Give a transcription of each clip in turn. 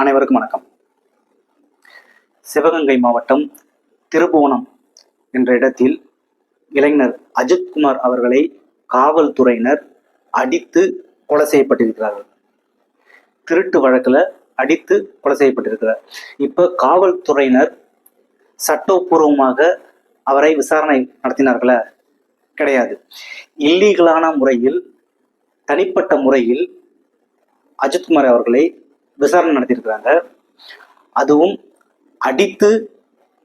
அனைவருக்கும் வணக்கம். சிவகங்கை மாவட்டம் திருபுவனம் என்ற இடத்தில் இளைஞர் அஜித்குமார் அவர்களை காவல்துறையினர் அடித்து கொலை செய்யப்பட்டிருக்கிறார்கள். திருட்டு வழக்கில் அடித்து கொலை செய்யப்பட்டிருக்கிறார். இப்போ காவல்துறையினர் சட்டப்பூர்வமாக அவரை விசாரணை நடத்தினார்கள? கிடையாது. இல்லீகலான முறையில் தனிப்பட்ட முறையில் அஜித்குமார் அவர்களை விசாரணை நடத்தியிருக்கிறாங்க. அதுவும் அடித்து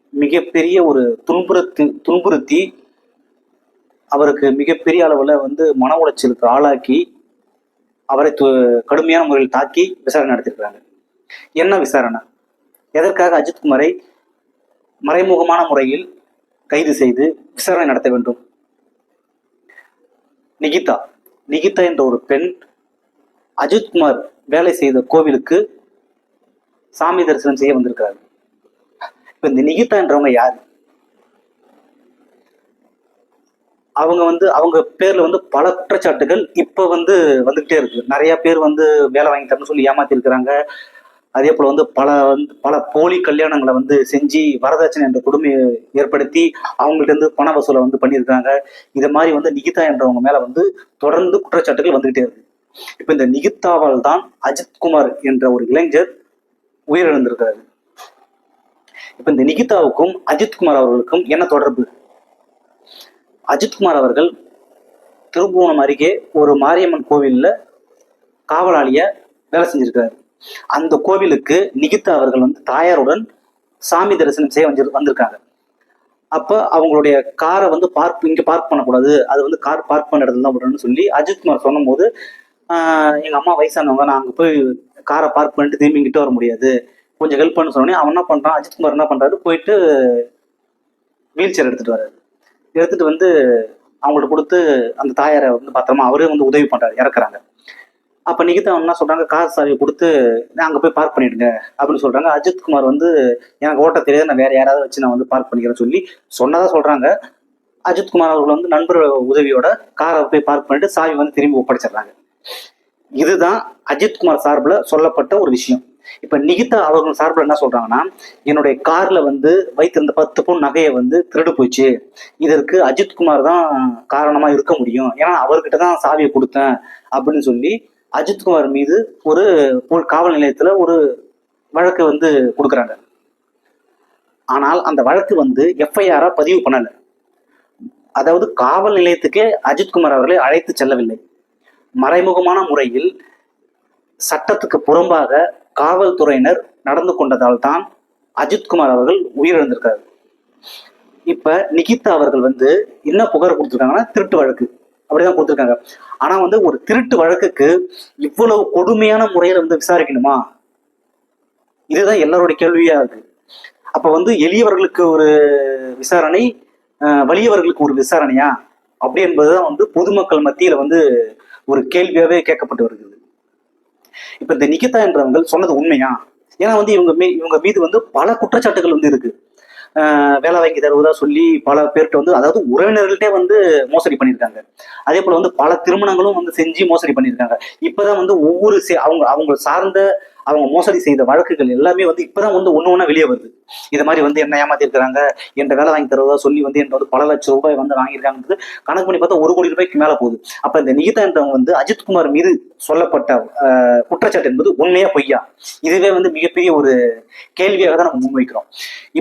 மிகப்பெரிய ஒரு துன்புறுத்தி துன்புறுத்தி அவருக்கு மிகப்பெரிய அளவில் வந்து மன உளைச்சலுக்கு ஆளாக்கி அவரை து கடுமையான முறையில் தாக்கி விசாரணை நடத்தியிருக்கிறாங்க. என்ன விசாரணை? எதற்காக அஜித்குமாரை மறைமுகமான முறையில் கைது செய்து விசாரணை நடத்த வேண்டும்? நிகிதா. நிகிதா என்ற ஒரு பெண் அஜித்குமார் வேலை செய்த கோவிலுக்கு சாமி தரிசனம் செய்ய வந்திருக்கிறாரு. இப்ப இந்த நிகிதா என்றவங்க யாரு? அவங்க வந்து அவங்க பேர்ல வந்து பல குற்றச்சாட்டுகள் இப்ப வந்து வந்துகிட்டே இருக்கு. நிறைய பேர் வந்து வேலை வாங்கி தரணும்னு சொல்லி ஏமாத்தி இருக்கிறாங்க. அதே போல வந்து பல வந்து பல போலி கல்யாணங்களை வந்து செஞ்சு வரதட்சணை என்ற கொடுமையை ஏற்படுத்தி அவங்கள்ட்ட இருந்து பண வசூலை வந்து பண்ணியிருக்காங்க இது மாதிரி வந்து நிகிதா என்றவங்க மேல வந்து தொடர்ந்து குற்றச்சாட்டுகள் வந்துகிட்டே இருக்கு. இப்ப இந்த நிகிதாவால் தான் அஜித்குமார் என்ற ஒரு இளைஞர் உயிரிழந்திருக்கிறாரு. இப்ப இந்த நிகிதாவுக்கும் அஜித்குமார் அவர்களுக்கும் என்ன தொடர்பு? அஜித்குமார் அவர்கள் திருபுவனம் அருகே ஒரு மாரியம்மன் கோவில்ல காவலாளிய வேலை செஞ்சிருக்காரு. அந்த கோவிலுக்கு நிகிதா அவர்கள் வந்து தாயாருடன் சாமி தரிசனம் செய்ய வந்து வந்திருக்காங்க. அப்ப அவங்களுடைய காரை வந்து பார்க் இங்க பார்க் பண்ணக்கூடாது. அது வந்து கார் பார்க் பண்ண இடத்துல தான் விடணும்னு சொல்லி அஜித்குமார் சொன்னும் போது எங்க அம்மா வயசானவங்க நான் அங்க போய் காரை பார்க் பண்ணிட்டு திரும்பி இங்கிட்ட வர முடியாது. கொஞ்சம் ஹெல்ப் பண்ண சொன்னோடனே அவன் என்ன பண்றான்? அஜித்குமார் என்ன பண்றாரு? போயிட்டு வீல் சேர் எடுத்துட்டு வர்றாரு. எடுத்துட்டு வந்து அவங்கள்ட்ட கொடுத்து அந்த தாயாரை வந்து பத்திரமா அவரே வந்து உதவி பண்றாரு. இறக்குறாங்க. அப்ப நிகிதா என்ன சொல்றாங்க? கார் சாவியை கொடுத்து நான் அங்க போய் பார்க் பண்ணிடுங்க அப்படின்னு சொல்றாங்க. அஜித்குமார் வந்து எனக்கு ஓட்ட தெரியாது நான் வேற யாராவது வச்சு நான் வந்து பார்க் பண்ணிக்கிறேன்னு சொல்லி சொன்னதா சொல்றாங்க. அஜித்குமார் அவர்கள் வந்து நண்பர் உதவியோட காரை போய் பார்க் பண்ணிட்டு சாவி வந்து திரும்பி ஒப்படைச்சிடுறாங்க. இதுதான் அஜித்குமார் சார்பில் சொல்லப்பட்ட ஒரு விஷயம். இப்ப நிகிதா அவர்கள் சார்பில் என்ன சொல்றாங்கன்னா என்னுடைய கார்ல வந்து வைத்திருந்த பத்து பவுன் நகையை வந்து திருடு போச்சு. இதற்கு அஜித்குமார் தான் காரணமா இருக்க முடியும். ஏன்னா அவர்கிட்ட தான் சாவியை கொடுத்தேன் அப்படின்னு சொல்லி அஜித்குமார் மீது ஒரு ஒரு காவல் நிலையத்துல ஒரு வழக்கு வந்து கொடுக்குறாங்க. ஆனால் அந்த வழக்கு வந்து எஃப்ஐஆரா பதிவு பண்ணல. அதாவது காவல் நிலையத்துக்கே அஜித்குமார் அவர்களை அழைத்து செல்லவில்லை. மறைமுகமான முறையில் சட்டத்துக்கு புறம்பாக காவல்துறையினர் நடந்து கொண்டதால் தான் அஜித்குமார் அவர்கள் உயிரிழந்திருக்காரு. இப்ப நிகிதா அவர்கள் வந்து என்ன புகார் கொடுத்துருக்காங்கன்னா திருட்டு வழக்கு. அப்படிதான் கொடுத்துருக்காங்க. ஆனா வந்து ஒரு திருட்டு வழக்குக்கு இவ்வளவு கொடுமையான முறையில வந்து விசாரிக்கணுமா? இதுதான் எல்லாருடைய கேள்வியா இருக்கு. அப்ப வந்து எளியவர்களுக்கு ஒரு விசாரணை வலியவர்களுக்கு ஒரு விசாரணையா? அப்படி என்பதுதான் வந்து பொதுமக்கள் மத்தியில வந்து ஒரு கேள்வியாவே கேட்கப்பட்டு வருகிறது. இப்ப இந்த நிகிதா என்றவங்க சொன்னது உண்மையா? ஏன்னா வந்து இவங்க மீ இவங்க மீது வந்து பல குற்றச்சாட்டுகள் வந்து இருக்கு. வேலை வாங்கி தருவதா சொல்லி பல பேர்கிட்ட வந்து அதாவது உறவினர்கள்ட்டே வந்து மோசடி பண்ணியிருக்காங்க அதே போல வந்து பல திருமணங்களும் வந்து செஞ்சு மோசடி பண்ணியிருக்காங்க இப்பதான் வந்து ஒவ்வொரு சே- அவங்க அவங்க சார்ந்த அவங்க மோசடி செய்த வழக்குகள் எல்லாமே வந்து இப்பதான் வந்து ஒன்று ஒண்ணா வெளியே வருது. இது மாதிரி வந்து என்ன ஏமாத்திருக்கிறாங்க? என்ற வேலை வாங்கி தருவதா சொல்லி வந்து என்ற வந்து பல லட்சம் ரூபாய் வந்து வாங்கியிருக்காங்கிறது கணக்கு பண்ணி பார்த்தா ஒரு கோடி ரூபாய்க்கு மேல போகுது. அப்ப இந்த நிகிதா என்றவங்க வந்து அஜித்குமார் மீது சொல்லப்பட்ட குற்றச்சாட்டு என்பது உண்மையா பொய்யா? இதுவே வந்து மிகப்பெரிய ஒரு கேள்வியாக தான் நம்ம முன்வைக்கிறோம்.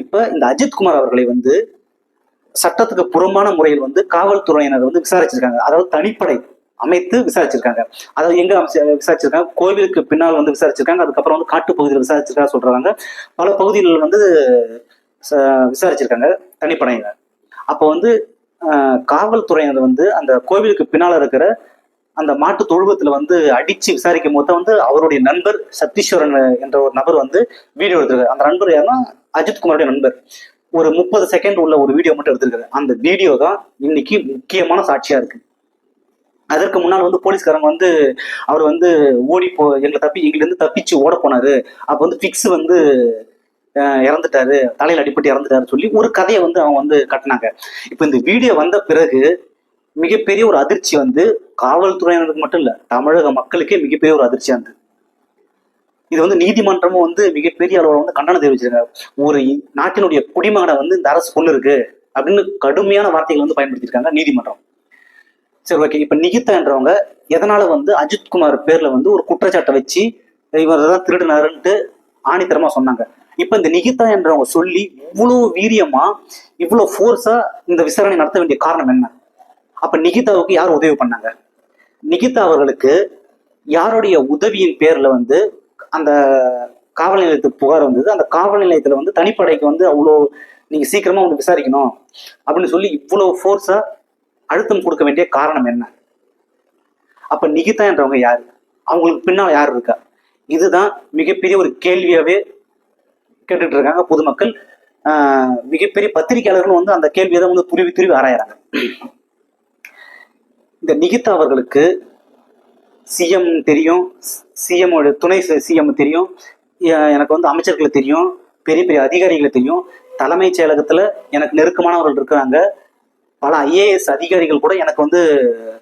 இப்ப இந்த அஜித்குமார் அவர்களை வந்து சட்டத்துக்கு புறம்பான முறையில் வந்து காவல்துறையினர் வந்து விசாரிச்சிருக்காங்க. அதாவது தனிப்படை அமைத்து விசாரிச்சிருக்காங்க. அதாவது எங்க விசாரிச்சிருக்காங்க? கோவிலுக்கு பின்னால் வந்து விசாரிச்சிருக்காங்க. அதுக்கப்புறம் வந்து காட்டு பகுதியில் விசாரிச்சிருக்கா சொல்றாங்க. பல பகுதிகளில் வந்து ச- விசாரிச்சிருக்காங்க தனிப்படையினர். அப்போ வந்து காவல்துறையினர் வந்து அந்த கோவிலுக்கு பின்னால இருக்கிற அந்த மாட்டு தொழுவத்துல வந்து அடிச்சு விசாரிக்கும் போது வந்து அவருடைய நண்பர் சத்தீஸ்வரன் என்ற ஒரு நபர் வந்து வீடியோ எடுத்திருக்காரு. அந்த நண்பர் யாருன்னா அஜித்குமாருடைய நண்பர். ஒரு முப்பது செகண்ட் உள்ள ஒரு வீடியோ மட்டும் எடுத்திருக்காரு. அந்த வீடியோ தான் இன்னைக்கு முக்கியமான சாட்சியா இருக்கு. அதற்கு முன்னால் வந்து போலீஸ்காரங்க வந்து அவர் வந்து ஓடி போ எங்களை தப்பி எங்கிட்ட தப்பிச்சு ஓட போனாரு. அப்போ வந்து ஃபிக்ஸ் வந்து இறந்துட்டாரு. தலையில் அடிபட்டு இறந்துட்டாரு சொல்லி ஒரு கதையை வந்து அவங்க வந்து கட்டினாங்க. இப்போ இந்த வீடியோ வந்த பிறகு மிகப்பெரிய ஒரு அதிர்ச்சி வந்து காவல்துறையினருக்கு மட்டும் இல்லை தமிழக மக்களுக்கே மிகப்பெரிய ஒரு அதிர்ச்சியா இருந்தது. இது வந்து நீதிமன்றமும் வந்து மிகப்பெரிய அளவில் வந்து கண்டனம் தெரிவிச்சிருக்காங்க. ஒரு நாட்டினுடைய குடிமகனை வந்து இந்த அரசு கொண்டு இருக்கு அப்படின்னு கடுமையான வார்த்தைகள் வந்து பயன்படுத்தியிருக்காங்க நீதிமன்றம். சரி ஓகே இப்ப நிகிதான்றவங்க எதனால வந்து அஜித்குமார் பேர்ல வந்து ஒரு குற்றச்சாட்டை வச்சு இவர் தான் திருடினாருன்ட்டு ஆணித்தரமா சொன்னாங்க. இப்ப இந்த நிகிதா என்றவங்க சொல்லி இவ்வளவு வீரியமா இவ்வளவு ஃபோர்ஸா இந்த விசாரணை நடத்த வேண்டிய காரணம் என்ன? அப்ப நிகிதாவுக்கு யார் உதவி பண்ணாங்க? நிகிதா அவர்களுக்கு யாருடைய உதவியின் பேர்ல வந்து அந்த காவல் நிலையத்துக்கு புகார் வந்தது. அந்த காவல் நிலையத்துல வந்து தனிப்படைக்கு வந்து அவ்வளோ நீங்க சீக்கிரமா வந்து விசாரிக்கணும் அப்படின்னு சொல்லி இவ்வளவு ஃபோர்ஸா அழுத்தம் கொடுக்க வேண்டிய காரணம் என்ன? அப்ப நிகிதா என்றவங்க யாரு? அவங்களுக்கு பின்னால் யார் இருக்கா? இதுதான் மிகப்பெரிய ஒரு கேள்வியாவே கேட்டுட்டு இருக்காங்க பொதுமக்கள். மிகப்பெரிய பத்திரிகையாளர்களும் வந்து அந்த கேள்வியை தான் வந்து துருவி துருவி ஆராயறாங்க. இந்த நிகிதா அவர்களுக்கு சிஎம் தெரியும் சிஎம்மோட துணை சிஎம் தெரியும் எனக்கு வந்து அமைச்சர்களை தெரியும் பெரிய பெரிய அதிகாரிகளை தெரியும் தலைமைச் செயலகத்துல எனக்கு நெருக்கமானவர்கள் இருக்கிறாங்க. பல ஐஏஎஸ் அதிகாரிகள் கூட எனக்கு வந்து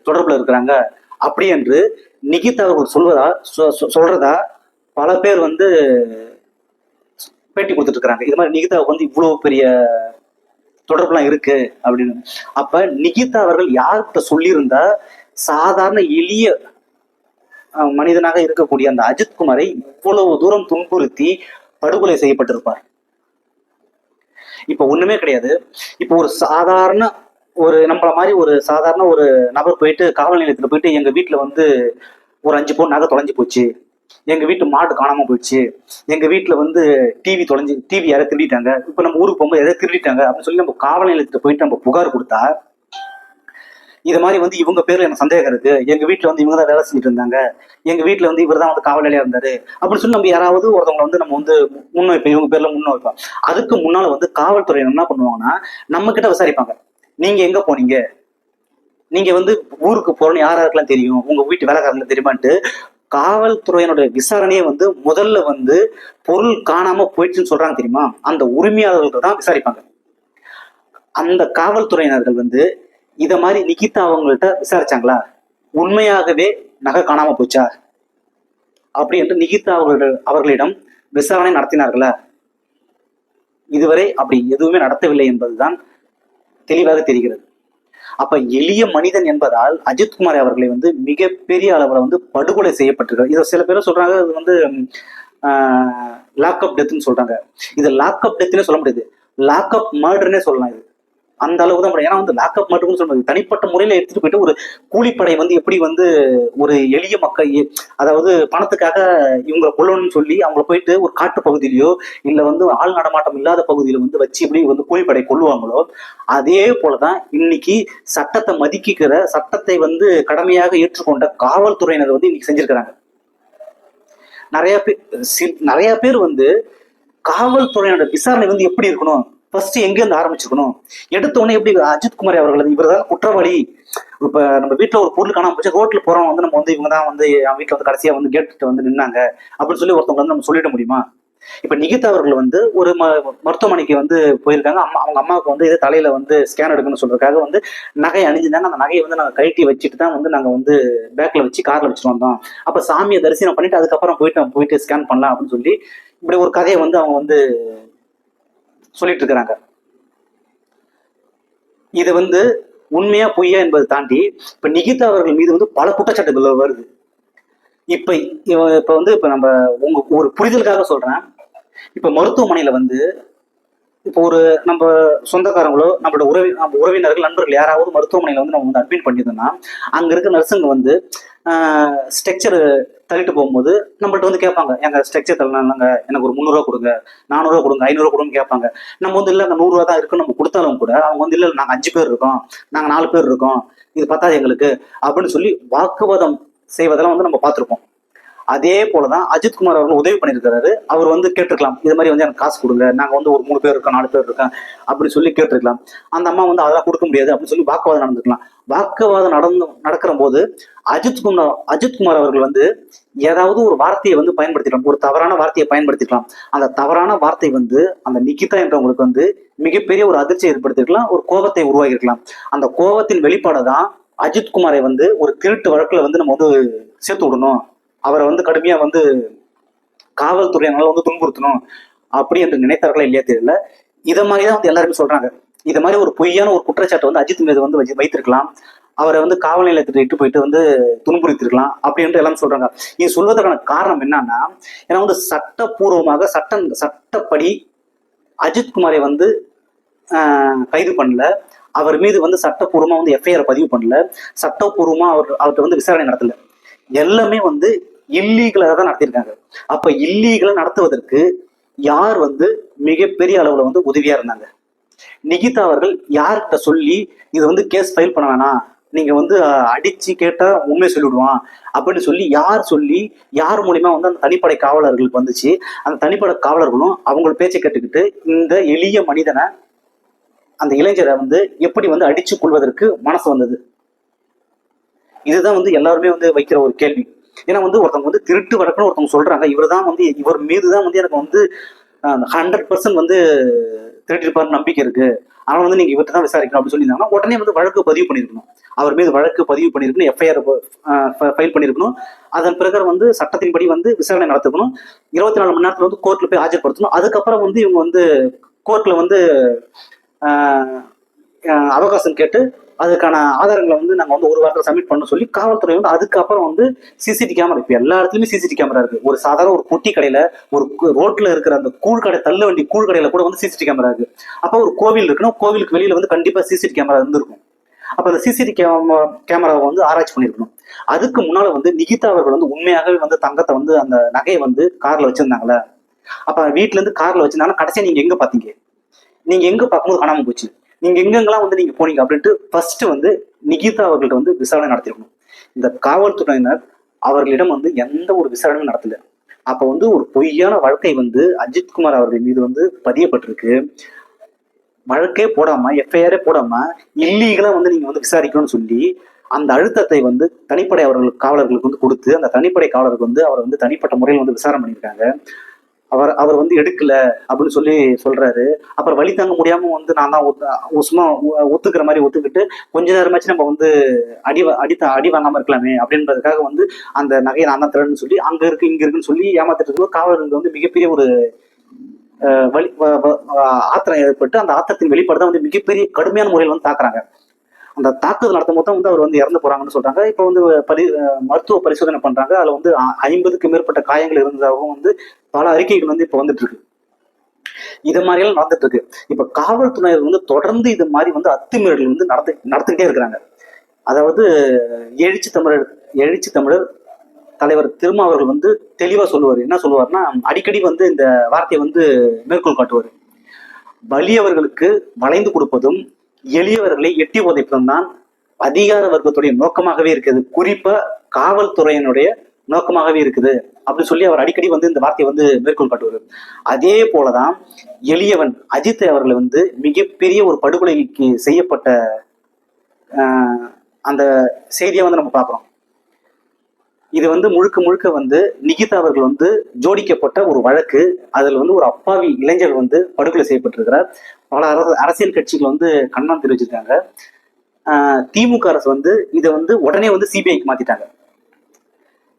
தொடர்புல இருக்கிறாங்க. அப்படி என்று நிகிதா அவர்கள் சொல்வதா சொ- சொல்றதா பல பேர் வந்து பேட்டி கொடுத்துட்டு இருக்கிறாங்க. இது மாதிரி நிகிதாவுக்கு வந்து இவ்வளவு பெரிய தொடர்புலாம் இருக்கு அப்படின்னு. அப்ப நிகிதா அவர்கள் யார்கிட்ட சொல்லியிருந்தா சாதாரண எளிய மனிதனாக இருக்கக்கூடிய அந்த அஜித் குமாரை இவ்வளவு தூரம் துன்புறுத்தி படுகொலை செய்யப்பட்டிருப்பார். இப்ப ஒண்ணுமே கிடையாது. இப்போ ஒரு சாதாரண ஒரு நம்மள மாதிரி ஒரு சாதாரண ஒரு நபர் போயிட்டு காவல் நிலையத்துல போயிட்டு எங்க வீட்டுல வந்து ஒரு அஞ்சு பவுன் நகை தொலைஞ்சு போச்சு. எங்க வீட்டு மாடு காணாம போயிடுச்சு. எங்க வீட்டுல வந்து டிவி தொலைஞ்சு டிவி யாரை திருடிட்டாங்க. இப்ப நம்ம ஊருக்கு போகும்போது எதை திருடிட்டாங்க அப்படின்னு சொல்லி நம்ம காவல் நிலையத்துல போயிட்டு நம்ம புகார் கொடுத்தா இது மாதிரி வந்து இவங்க பேர்ல எனக்கு சந்தேகம் இருக்கு. எங்க வீட்டுல வந்து இவங்க தான் வேலை செஞ்சுட்டு இருந்தாங்க. எங்க வீட்டுல வந்து இவர் தான் வந்து காவல் நிலையா இருந்தாரு. அப்படின்னு சொல்லி நம்ம யாராவது ஒருத்தவங்களை வந்து நம்ம வந்து முன் வைப்போம் இவங்க பேர்ல முன்ன வைப்போம் அதுக்கு முன்னால வந்து காவல்துறை என்ன பண்ணுவாங்கன்னா நம்ம கிட்ட விசாரிப்பாங்க. நீங்க எங்க போனீங்க? நீங்க வந்து ஊருக்கு போறோம்னு யார் யாருக்கெல்லாம் தெரியும்? உங்க வீட்டு வேலைக்காரங்களுக்கு தெரியுமான்ட்டு காவல்துறையினுடைய விசாரணையே வந்து முதல்ல வந்து பொருள் காணாம போயிடுச்சுன்னு சொல்றாங்க தெரியுமா? அந்த உரிமையாளர்கள் தான் விசாரிப்பாங்க. அந்த காவல்துறையினர்கள் வந்து இத மாதிரி நிகிதா அவங்கள்ட்ட விசாரிச்சாங்களா? உண்மையாகவே நகை காணாம போச்சா? அப்படி என்று நிகிதா அவர்கள் அவர்களிடம் விசாரணை நடத்தினார்களா? இதுவரை அப்படி எதுவுமே நடத்தவில்லை என்பதுதான் தெளிவாக தெரிகிறது. அப்ப எளிய மனிதன் என்பதால் அஜித்குமார் அவர்களை வந்து மிகப்பெரிய அளவுல வந்து படுகொலை செய்யப்பட்டிருக்கிறது இதை சில பேர் சொல்றாங்க இது வந்து லாக்அப் டெத்துன்னு சொல்றாங்க. இது லாக்அப் டெத்துன்னு சொல்ல முடியாது. லாக்அப் மர்டர்னே சொல்லலாம் இது. அந்த அளவு தான் ஏன்னா வந்து லாக்அப் மட்டும்னு சொல்லுவாங்க தனிப்பட்ட முறையில எடுத்துட்டு போயிட்டு ஒரு கூலிப்படை வந்து எப்படி வந்து ஒரு எளிய மக்கள் அதாவது பணத்துக்காக இவங்களை கொல்லணும்னு சொல்லி அவங்கள போயிட்டு ஒரு காட்டு பகுதியிலயோ இல்ல வந்து ஆள் நடமாட்டம் இல்லாத பகுதியில வந்து வச்சு எப்படி வந்து கூலிப்படை கொள்ளுவாங்களோ அதே போலதான் இன்னைக்கு சட்டத்தை மதிக்கிற சட்டத்தை வந்து கடமையாக ஏற்றுக்கொண்ட காவல்துறையினர் வந்து இன்னைக்கு செஞ்சிருக்கிறாங்க. நிறைய பேர் நிறைய பேர் வந்து காவல்துறையினோட விசாரணை வந்து எப்படி இருக்கணும்? ஃபர்ஸ்ட் எங்கேருந்து ஆரம்பிச்சிருக்கணும்? எடுத்தோடனே எப்படி அஜித் குமார் அவர்கள் இவர் தான் குற்றவாளி? இப்போ நம்ம வீட்டில் ஒரு பொருள் காணாம போச்சு ரோட்டில் போகிறோம் வந்து நம்ம வந்து இவங்க தான் வந்து என் வீட்டில் வந்து கடைசியாக வந்து கேட்டுட்டு வந்து நின்னாங்க. அப்படின்னு சொல்லி ஒருத்தவங்க வந்து நம்ம சொல்லிட முடியுமா? இப்போ நிகிதா அவர்கள் வந்து ஒரு ம- மருத்துவமனைக்கு வந்து போயிருக்காங்க. அம்மா அவங்க அம்மாவுக்கு வந்து இது தலையில் வந்து ஸ்கேன் எடுக்கணும்னு சொல்றதுக்காக வந்து நகை அணிஞ்சிருந்தாங்க. அந்த நகையை வந்து நாங்கள் கழட்டி வச்சுட்டு தான் வந்து நாங்கள் வந்து பேக்கில் வச்சு காரில் வச்சுட்டு வந்தோம். அப்போ சாமியை தரிசனம் பண்ணிட்டு அதுக்கப்புறம் போயிட்டு போயிட்டு ஸ்கேன் பண்ணலாம் அப்படின்னு சொல்லி இப்படி ஒரு கதையை வந்து அவங்க வந்து சொல்லிட்டு இருக்கிறாங்க இது வந்து உண்மையா பொய்யா என்பதை தாண்டி இப்ப நிகிதா அவர்கள் மீது வந்து பல குற்றச்சாட்டுகள் வருது. இப்ப இவ- இப்ப வந்து இப்ப நம்ம உங்க ஒரு புரிதலுக்காக சொல்றேன். இப்ப மருத்துவமனையில வந்து இப்போ ஒரு நம்ம சொந்தக்காரங்களோ நம்மளோட உறவி நம்ம உறவினர்கள் நண்பர்கள் யாராவது மருத்துவமனையில வந்து நம்ம வந்து அட்மிட் பண்ணியிருந்தோம்னா அங்க இருக்க நர்ஸுங்க வந்து ஸ்ட்ரக்சர் தள்ளிட்டு போகும்போது நம்மள்ட்ட வந்து கேட்பாங்க எங்க ஸ்ட்ரக்சர் தள்ளனாங்க எனக்கு ஒரு முந்நூறுவா கொடுங்க நானூறுவா கொடுங்க ஐநூறுவா கொடுங்க கேட்பாங்க. நம்ம வந்து இல்லை அங்கே நூறுரூவா தான் இருக்குன்னு நம்ம கொடுத்தாலும் கூட அவங்க வந்து இல்லை நாங்கள் அஞ்சு பேர் இருக்கோம் நாங்கள் நாலு பேர் இருக்கோம் இது பத்தாது எங்களுக்கு அப்படின்னு சொல்லி வாக்குவாதம் செய்வதெல்லாம் வந்து நம்ம பார்த்துருப்போம். அதே போலதான் அஜித் குமார் அவர்கள் உதவி பண்ணியிருக்காரு அவர் வந்து கேட்டிருக்கலாம் இது மாதிரி வந்து எனக்கு காசு கொடுங்க. நாங்க வந்து ஒரு மூணு பேர் இருக்கோம் நாலு பேர் இருக்கோம் அப்படி சொல்லி கேட்டிருக்கலாம். அந்த அம்மா வந்து அதெல்லாம் கொடுக்க முடியாது அப்படின்னு சொல்லி வாக்குவாதம் நடந்துக்கலாம். வாக்குவாதம் நடந்து நடக்கிற போது அஜித் குமார் அஜித் குமார் அவர்கள் வந்து ஏதாவது ஒரு வார்த்தையை வந்து பயன்படுத்திக்கலாம். ஒரு தவறான வார்த்தையை பயன்படுத்திக்கலாம். அந்த தவறான வார்த்தை வந்து அந்த நிகிதா என்றவங்களுக்கு வந்து மிகப்பெரிய ஒரு அதிர்ச்சியை ஏற்படுத்திருக்கலாம் ஒரு கோபத்தை உருவாகியிருக்கலாம் அந்த கோபத்தின் வெளிப்பாடை தான் அஜித் குமாரை வந்து ஒரு திருட்டு வழக்குல வந்து நம்ம வந்து சேர்த்து விடணும். அவரை வந்து கடுமையா வந்து காவல்துறையினால வந்து துன்புறுத்தணும் அப்படி என்று நினைத்தார்களா இல்லையா தெரியல. இதை மாதிரி தான் வந்து எல்லாருமே சொல்றாங்க. இது மாதிரி ஒரு பொய்யான ஒரு குற்றச்சாட்டை வந்து அஜித் மீது வந்து வச்சு வைத்திருக்கலாம். அவரை வந்து காவல் நிலையத்துக்கு இட்டு போயிட்டு வந்து துன்புறுத்திருக்கலாம் அப்படின்ட்டு எல்லாம் சொல்றாங்க. இது சொல்வதற்கான காரணம் என்னன்னா ஏன்னா வந்து சட்டப்பூர்வமாக சட்டம் சட்டப்படி அஜித் குமாரை வந்து கைது பண்ணல. அவர் மீது வந்து சட்டப்பூர்வமா வந்து எஃப்ஐஆர் பதிவு பண்ணல. சட்டப்பூர்வமா அவர் அவர்கிட்ட வந்து விசாரணை நடத்தல. எல்லாமே வந்து இல்லீகலாக தான் நடத்தியிருக்காங்க. அப்ப இல்லீகலா நடத்துவதற்கு யார் வந்து மிகப்பெரிய அளவுல வந்து உதவியா இருந்தாங்க? நிகிதா அவர்கள் யார்கிட்ட சொல்லி இது வந்து கேஸ் ஃபைல் பண்ண வேணாம் நீங்க வந்து அடிச்சு கேட்டா உண்மையை சொல்லிவிடுவான் அப்படின்னு சொல்லி யார் சொல்லி யார் மூலியமா வந்து அந்த தனிப்படை காவலர்களுக்கு வந்துச்சு அந்த தனிப்படை காவலர்களும் அவங்க பேச்சை கேட்டுக்கிட்டு இந்த எளிய மனிதனை அந்த இளைஞரை வந்து எப்படி வந்து அடிச்சு கொள்வதற்கு மனசு வந்தது? இதுதான் வந்து எல்லாருமே வந்து வைக்கிற ஒரு கேள்வி. ஏன்னா வந்து ஒருத்தவங்க வந்து திருட்டு வழக்குன்னு ஒருத்தவங்க சொல்றாங்க. இவர் தான் வந்து இவர் மீது தான் வந்து எனக்கு வந்து ஹண்ட்ரட் பர்சன்ட் வந்து திருட்டிருப்பார் நம்பிக்கை இருக்கு. ஆனால் வந்து நீங்க இவர்கிட்ட தான் விசாரிக்கணும் அப்படின்னு சொல்லியிருந்தாங்கன்னா உடனே வந்து வழக்கு பதிவு பண்ணியிருக்கணும். அவர் மீது வழக்கு பதிவு பண்ணியிருக்கணும் எஃப்ஐஆர் ஃபைல் பண்ணியிருக்கணும். அதன் பிறகு வந்து சட்டத்தின்படி வந்து விசாரணை நடத்தணும். இருபத்தி நாலு மணி நேரத்தில் வந்து கோர்ட்டில் போய் ஆஜர்படுத்தணும். அதுக்கப்புறம் வந்து இவங்க வந்து கோர்ட்டில் வந்து அவகாசம் கேட்டு அதுக்கான ஆதாரங்களை வந்து நாங்கள் வந்து ஒரு வாரத்தில் சப்மிட் பண்ண சொல்லி காவல்துறை வந்து அதுக்கப்புறம் வந்து சிசிடி கேமரா இப்போ எல்லா இடத்துலையுமே சிசிடி கேமரா இருக்கு. ஒரு சாதாரண ஒரு குட்டி கடையில ஒரு ரோட்டில் ரோட்ல இருக்கிற அந்த கூழ் கடை தள்ளு வண்டி கூழ் கடையில் கூட வந்து சிசிடி கேமரா இருக்கு. அப்போ ஒரு கோவில் இருக்குன்னா கோவிலுக்கு வெளியில வந்து கண்டிப்பா சிசிடி கேமரா இருந்திருக்கும். அப்போ அந்த சிசிடி கேமராவை வந்து ஆராய்ச்சி பண்ணியிருக்கணும் அதுக்கு முன்னால வந்து நிகிதா அவர்கள் வந்து உண்மையாகவே வந்து தங்கத்தை வந்து அந்த நகையை வந்து கார்ல வச்சிருந்தாங்களே அப்ப வீட்டிலேருந்து இருந்து கார்ல வச்சிருந்தாங்கன்னா கடைசியா நீங்க எங்க பாத்தீங்க? நீங்க எங்க பார்க்கும்போது காணாம போச்சு? நீங்க எங்கெங்கெல்லாம் வந்து நீங்க போனீங்க அப்படின்ட்டு ஃபர்ஸ்ட் வந்து நிகிதா அவர்கள்ட்ட வந்து விசாரணை நடத்திருக்கணும். இந்த காவல்துறையினர் அவர்களிடம் வந்து எந்த ஒரு விசாரணையும் நடத்தல. அப்ப வந்து ஒரு பொய்யான வழக்கை வந்து அஜித்குமார் அவர்கள் மீது வந்து பதியப்பட்டிருக்கு. வழக்கே போடாம எஃப்ஐஆரே போடாம இல்லீகலா வந்து நீங்க வந்து விசாரிக்கணும்னு சொல்லி அந்த அழுத்தத்தை வந்து தனிப்படை அவர்களுக்கு காவலர்களுக்கு வந்து கொடுத்து அந்த தனிப்படை காவலருக்கு வந்து அவர் வந்து தனிப்பட்ட முறையில் வந்து விசாரணை பண்ணியிருக்காங்க. அவர் அவர் வந்து எடுக்கல அப்படின்னு சொல்லி சொல்றாரு. அப்புறம் வழி தாங்க முடியாம வந்து நான் தான் ஒத்து- சும்மா ஒ- ஒத்துக்கிற மாதிரி ஒத்துக்கிட்டு கொஞ்ச நேரமாச்சும் நம்ம வந்து அடி வா- அடி அடி வாங்காம இருக்கலாமே அப்படின்றதுக்காக வந்து அந்த நகையை நான் தான் திறன்னு சொல்லி அங்க இருக்கு இங்க இருக்குன்னு சொல்லி ஏமாத்திட்டு இருக்கும்போது காவலர்கள் வந்து மிகப்பெரிய ஒரு வழி வலி ஆத்திரம் ஏற்பட்டு அந்த ஆத்திரத்தின் வெளிப்பாடு தான் வந்து மிகப்பெரிய கடுமையான முறையில் வந்து தாக்குறாங்க. அந்த தாக்குதல் நடத்தும் போது தான் வந்து அவர் வந்து இறந்து போறாங்கன்னு சொல்றாங்க. இப்போ வந்து பரி மருத்துவ பரிசோதனை பண்றாங்க. அதுல வந்து ஐம்பதுக்கு மேற்பட்ட காயங்கள் இருந்ததாகவும் வந்து பல அறிக்கைகள் வந்து இப்போ வந்துட்டு இருக்கு. இது மாதிரி எல்லாம் நடந்துட்டு இருக்கு. இப்ப காவல்துறையினர் வந்து தொடர்ந்து இது மாதிரி வந்து அத்துமீறல் வந்து நடத்து நடத்திக்கிட்டே இருக்கிறாங்க. அதாவது எழுச்சி தமிழர் எழுச்சி தமிழர் தலைவர் திருமா அவர்கள் வந்து தெளிவா சொல்லுவார். என்ன சொல்லுவார்னா அடிக்கடி வந்து இந்த வார்த்தையை வந்து மேற்கோள் காட்டுவார். வலியவர்களுக்கு வளைந்து கொடுப்பதும் எளியவர்களை எட்டி உதைப்பதும் தான் அதிகார வர்க்கத்துடைய நோக்கமாகவே இருக்குது. குறிப்பா காவல்துறையினுடைய நோக்கமாகவே இருக்குது. அப்படின்னு சொல்லி அவர் அடிக்கடி வந்து இந்த வார்த்தையை வந்து மேற்கோள் காட்டுவார். அதே போலதான் எளியவன் அஜித் அவர்கள் வந்து மிகப்பெரிய ஒரு படுகொலைக்கு செய்யப்பட்ட அந்த செய்தியை வந்து நம்ம பார்க்குறோம். இது வந்து முழுக்க முழுக்க வந்து நிகிதா அவர்கள் வந்து ஜோடிக்கப்பட்ட ஒரு வழக்கு. அதில் வந்து ஒரு அப்பாவி இளைஞர் வந்து படுகொலை செய்யப்பட்டிருக்கிறார். பல அரசு அரசியல் கட்சிகள் வந்து கண்ணம் தெரிவிச்சிருக்காங்க. திமுக அரசு வந்து இதை வந்து உடனே வந்து சிபிஐக்கு மாத்திட்டாங்க.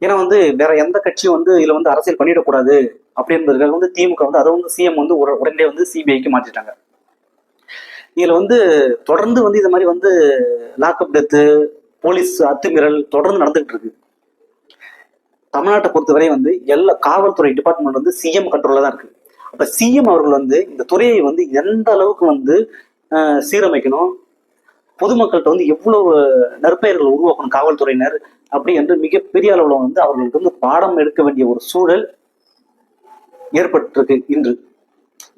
ஏன்னா வந்து வேற எந்த கட்சியும் வந்து இதுல வந்து அரசியல் பண்ணிடக்கூடாது அப்படின்றதுக்காக வந்து திமுக வந்து அதை வந்து சிஎம் வந்து உட- உடனே வந்து சிபிஐக்கு மாற்றிட்டாங்க இதுல வந்து தொடர்ந்து வந்து இது மாதிரி வந்து லாக்அப் டெத்து போலீஸ் அத்துமீறல் தொடர்ந்து நடந்துகிட்டு இருக்கு. தமிழ்நாட்டை பொறுத்தவரை வந்து எல்லா காவல்துறை டிபார்ட்மெண்ட் வந்து சிஎம் கண்ட்ரோல்ல தான் இருக்கு. அப்ப சிஎம் அவர்கள் வந்து இந்த துறையை வந்து எந்த அளவுக்கு வந்து சீரமைக்கணும் பொதுமக்கள்கிட்ட வந்து எவ்வளவு நற்பெயர்கள் உருவாக்கணும் காவல்துறையினர் அப்படி என்று மிகப்பெரிய அளவில் வந்து அவர்களுக்கு வந்து பாடம் எடுக்க வேண்டிய ஒரு சூழல் ஏற்பட்டிருக்கு இன்று.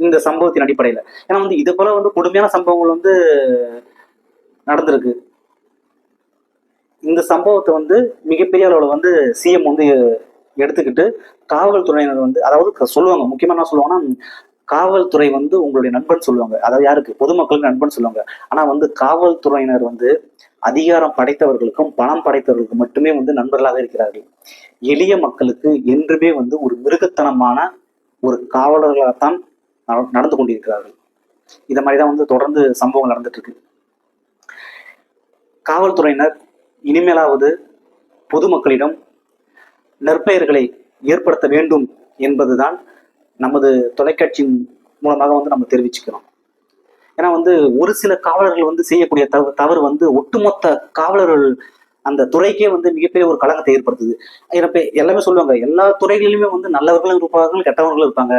இந்த சம்பவத்தின் அடிப்படையில். ஏன்னா வந்து இது போல வந்து கொடுமையான சம்பவங்கள் வந்து நடந்திருக்கு. இந்த சம்பவத்தை வந்து மிகப்பெரிய அளவில் வந்து சிஎம் வந்து எடுத்துக்கிட்டு காவல்துறையினர் வந்து அதாவது க- சொல்லுவாங்க முக்கியமாக என்ன சொல்லுவாங்கன்னா காவல்துறை வந்து உங்களுடைய நண்பன் சொல்லுவாங்க. அதாவது யாருக்கு? பொதுமக்களுக்கு நண்பன் சொல்லுவாங்க. ஆனால் வந்து காவல்துறையினர் வந்து அதிகாரம் படைத்தவர்களுக்கும் பணம் படைத்தவர்களுக்கும் மட்டுமே வந்து நண்பர்களாக இருக்கிறார்கள். எளிய மக்களுக்கு என்றுமே வந்து ஒரு மிருகத்தனமான ஒரு காவலர்களாகத்தான் நட- நடந்து கொண்டிருக்கிறார்கள். இதை மாதிரி தான் வந்து தொடர்ந்து சம்பவங்கள் நடந்துட்டு இருக்கு. காவல்துறையினர் இனிமேலாவது பொதுமக்களிடம் நற்பெயர்களை ஏற்படுத்த வேண்டும் என்பதுதான் நமது தொலைக்காட்சியின் மூலமாக வந்து நம்ம தெரிவிச்சுக்கிறோம். ஏன்னா வந்து ஒரு சில காவலர்கள் வந்து செய்யக்கூடிய தவ தவறு வந்து ஒட்டுமொத்த காவலர்கள் அந்த துறைக்கே வந்து மிகப்பெரிய ஒரு கலங்கத்தை ஏற்படுத்துது. ஏன்னா எல்லாமே சொல்லுவாங்க எல்லா துறைகளிலுமே வந்து நல்லவர்களும் இருப்பாங்க கெட்டவர்களும் இருப்பாங்க.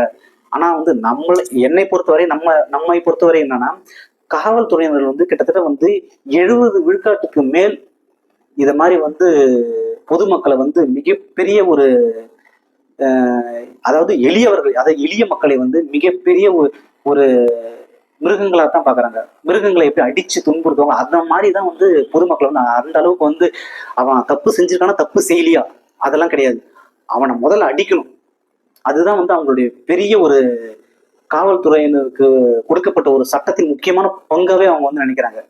ஆனா வந்து நம்மள என்னை பொறுத்தவரை நம்ம நம்மை பொறுத்தவரை என்னன்னா காவல்துறையினர் வந்து கிட்டத்தட்ட வந்து எழுபது விழுக்காட்டுக்கு மேல் இது மாதிரி வந்து பொதுமக்களை வந்து மிகப்பெரிய ஒரு அதாவது எளியவர்கள் அதாவது எளிய மக்களை வந்து மிகப்பெரிய ஒரு ஒரு மிருகங்களாக தான் பார்க்குறாங்க. மிருகங்களை எப்படி அடித்து துன்புறுத்துவாங்க? அந்த மாதிரி தான் வந்து பொதுமக்கள் வந்து அந்த அளவுக்கு வந்து அவன் தப்பு செஞ்சிருக்கானா தப்பு செய்யலையா? அதெல்லாம் கிடையாது. அவனை முதல்ல அடிக்கணும். அதுதான் வந்து அவங்களுடைய பெரிய ஒரு காவல்துறையினருக்கு கொடுக்கப்பட்ட ஒரு சட்டத்தின் முக்கியமான பங்காவே அவங்க வந்து நினைக்கிறாங்க.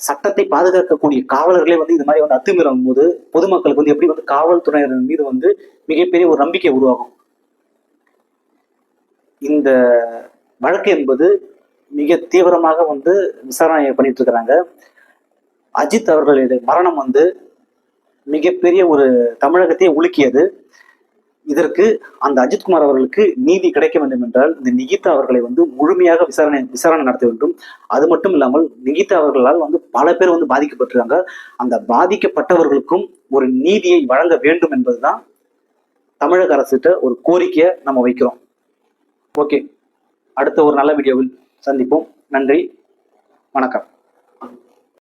சட்டத்தை பாதுகாக்கக்கூடிய காவலர்களே வந்து இது மாதிரி வந்து அத்துமீறும் போது பொதுமக்களுக்கு வந்து எப்படி வந்து காவல்துறையினர் மீது வந்து மிகப்பெரிய ஒரு நம்பிக்கை உருவாகும்? இந்த வழக்கு என்பது மிக தீவிரமாக வந்து விசாரணை பண்ணிட்டு இருக்கிறாங்க. அஜித் அவர்களுடைய மரணம் வந்து மிகப்பெரிய ஒரு தமிழகத்தையே உலுக்கியது. இதற்கு அந்த அஜித்குமார் அவர்களுக்கு நீதி கிடைக்க வேண்டும் என்றால் இந்த நிகிதா அவர்களை வந்து முழுமையாக விசாரணை விசாரணை நடத்த வேண்டும். அது மட்டும் இல்லாமல் நிகிதா அவர்களால் வந்து பல பேர் வந்து பாதிக்கப்பட்டிருக்காங்க. அந்த பாதிக்கப்பட்டவர்களுக்கும் ஒரு நீதியை வழங்க வேண்டும் என்பதுதான் தமிழக அரசுகிட்ட ஒரு கோரிக்கையை நம்ம வைக்கிறோம். ஓகே. அடுத்த ஒரு நல்ல வீடியோவில் சந்திப்போம். நன்றி. வணக்கம்.